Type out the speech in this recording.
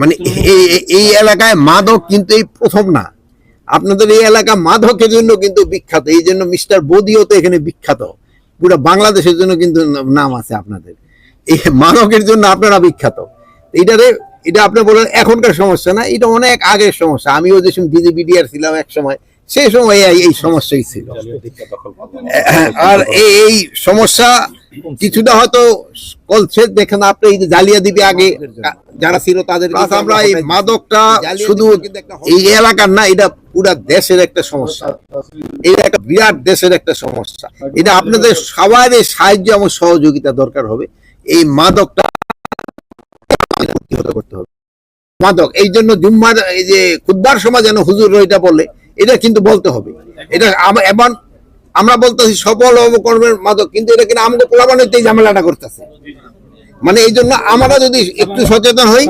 মানে এই এলাকায় মাদক কিন্তু এই প্রথম না। আপনাদের এই এলাকা মাদকের জন্য কিন্তু বিখ্যাত। এই জন্য মিস্টার বদিও তো এখানে বিখ্যাত। পুরো বাংলাদেশের জন্য কিন্তু নাম আছে আপনাদের। এই মাদকের জন্য আপনারা বিখ্যাত। এটারে এটা আপনি বলেন এখনকার সমস্যা না এটা অনেক আগের সমস্যা। আমিও যে সময় বিজেপিডিআর ছিলাম এক সময় সেই সময় এই- এই সমস্যাই ছিল। আর এই এই সমস্যা কিছুটা হয়তো কলছে দেখেন আপনি এই যে জালিয়া দিবে আগে যারা ছিল তাদের আমরা এই মাদকটা শুধু এই এলাকার না এটা পুরা দেশের একটা সমস্যা। এটা একটা বিরাট দেশের একটা সমস্যা। এটা আপনাদের সবারই সাহায্য এবং সহযোগিতা দরকার হবে। এই মাদকটা প্রতিহত করতে হবে। মাদক এই জন্য জুম্মার এই যে খুদ্বার সময় যেন হুজুর এটা বলে এটা কিন্তু বলতে হবে। এটা আম- এমন আমরা বলতেছি, সফল অবকর্মের মাদক, কিন্তু এটা কিনা আমাদের পোলাবানের ঝামেলাটা করতেছে। মানে এই জন্য আমরা যদি একটু সচেতন হই।